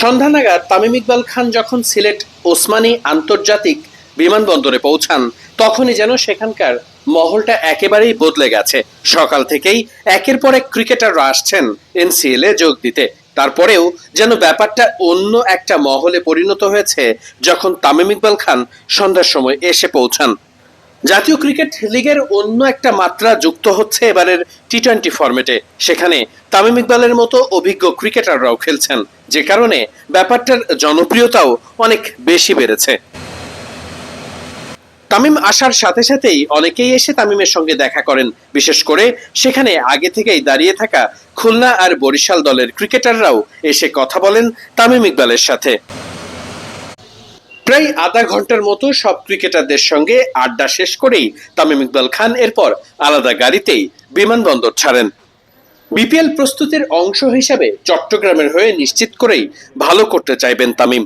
সন্ধ্যা নাগাদ তামিম ইকবাল খান যখন সিলেট ওসমানী আন্তর্জাতিক বিমানবন্দরে পৌঁছান, তখনই যেন সেখানকার মহলটা একেবারেই বদলে গেছে। সকাল থেকেই একের পর এক ক্রিকেটাররা আসছেন এনসিএল এ যোগ দিতে। তারপরেও যেন ব্যাপারটা অন্য একটা মহলে পরিণত হয়েছে যখন তামিম ইকবাল খান সন্ধ্যার সময় এসে পৌঁছান। জাতীয় ক্রিকেট লিগের অন্য একটা মাত্রা যুক্ত হচ্ছে এবারের টি টোয়েন্টি ফরম্যাটে সেখানে তামিম ইকবালের মতো অভিজ্ঞ ক্রিকেটাররাও খেলছেন, যে কারণে ব্যাপারটার জনপ্রিয়তাও অনেক বেশি বেড়েছে। তামিম আসার সাথে সাথেই অনেকেই এসে তামিমের সঙ্গে দেখা করেন। বিশেষ করে সেখানে আগে থেকেই দাঁড়িয়ে থাকা খুলনা আর বরিশাল দলের ক্রিকেটাররাও এসে কথা বলেন তামিম ইকবালের সাথে। প্রায় আধা ঘণ্টার মতো সব ক্রিকেটারদের সঙ্গে আড্ডা শেষ করেই তামিম ইকবাল খান এরপর আলাদা গাড়িতেই বিমানবন্দর ছাড়েন। বিপিএল প্রস্তুতির অংশ হিসাবে চট্টগ্রামের হয়ে নিশ্চিত করেই ভালো করতে চাইবেন তামিম।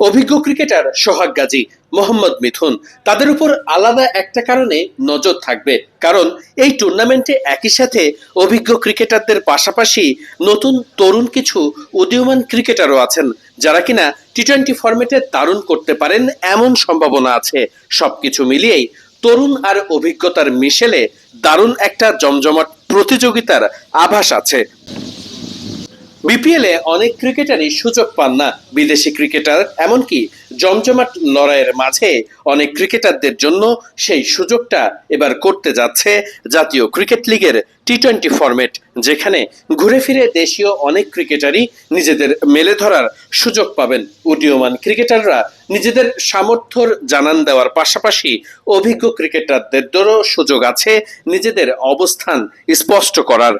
অভিজ্ঞ ক্রিকেটার সোহাগ গাজী, মোহাম্মদ মিথুন, তাদের উপর আলাদা একটা কারণে নজর থাকবে। কারণ এই টুর্নামেন্টে একই সাথে অভিজ্ঞ ক্রিকেটারদের পাশাপাশি নতুন তরুণ কিছু উদীয়মান ক্রিকেটারও আছেন, যারা কিনা টি টোয়েন্টি ফরম্যাটে দারুণ করতে পারেন এমন সম্ভাবনা আছে। সবকিছু মিলিয়েই তরুণ আর অভিজ্ঞতার মিশেলে দারুণ একটা জমজমাট প্রতিযোগিতার আভাস আছে। বিপিএলে অনেক ক্রিকেটারই সুযোগ পান না। বিদেশি ক্রিকেটার এমনকি জমজমাট লড়াইয়ের মাঝে অনেক ক্রিকেটারদের জন্য সেই সুযোগটা এবার করতে যাচ্ছে জাতীয় ক্রিকেট লিগের টি টোয়েন্টি ফরম্যাট, যেখানে ঘুরে ফিরে দেশীয় অনেক ক্রিকেটারই নিজেদের মেলে ধরার সুযোগ পাবেন। উদীয়মান ক্রিকেটাররা নিজেদের সামর্থ্যর জানান দেওয়ার পাশাপাশি অভিজ্ঞ ক্রিকেটারদেরও সুযোগ আছে নিজেদের অবস্থান স্পষ্ট করার।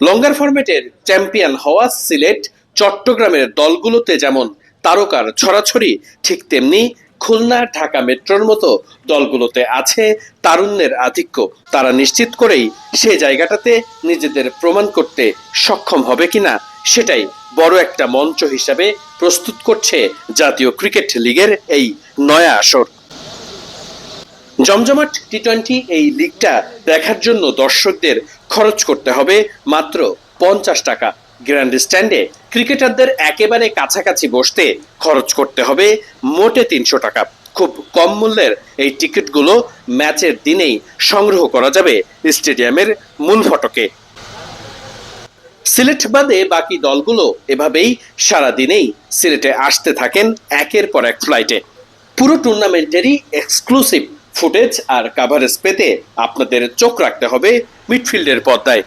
লঙ্গার ফরম্যাটের চ্যাম্পিয়ন হওয়া সিলেট, চট্টগ্রামের দলগুলোতে যেমন তারকার ছড়াছড়ি, ঠিক তেমনি খুলনা, ঢাকা মেট্রোর মতো দলগুলোতে আছে তারুণ্যের আধিক্য। তারা নিশ্চিত করেই সে জায়গাটাতে নিজেদের প্রমাণ করতে সক্ষম হবে কিনা, সেটাই বড় একটা মঞ্চ হিসাবে প্রস্তুত করছে জাতীয় ক্রিকেট লিগের এই নয়া আসর। জমজমাট টি টোয়েন্টি এই লিগটা দেখার জন্য দর্শকদের খরচ করতে হবে মাত্র পঞ্চাশ টাকা। গ্র্যান্ড স্ট্যান্ডে ক্রিকেটারদের একেবারে কাছাকাছি বসতে খরচ করতে হবে মোটে তিনশো টাকা। খুব কম মূল্যের এই টিকিটগুলো ম্যাচের দিনেই সংগ্রহ করা যাবে স্টেডিয়ামের মূল ফটকে। সিলেট বাদে বাকি দলগুলো এভাবেই সারা দিনেই সিলেটে আসতে থাকেন একের পর এক ফ্লাইটে পুরো টুর্নামেন্টেরই এক্সক্লুসিভ ফুটেজ আর কাভারেজ পেতে আপনাদের চোখ রাখতে হবে মিডফিল্ডের পর্দায়।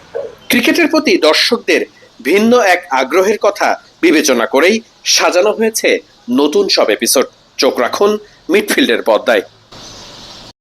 ক্রিকেটের প্রতি দর্শকদের ভিন্ন এক আগ্রহের কথা বিবেচনা করেই সাজানো হয়েছে নতুন সব এপিসোড চোখ রাখুন মিডফিল্ডের পর্দায়।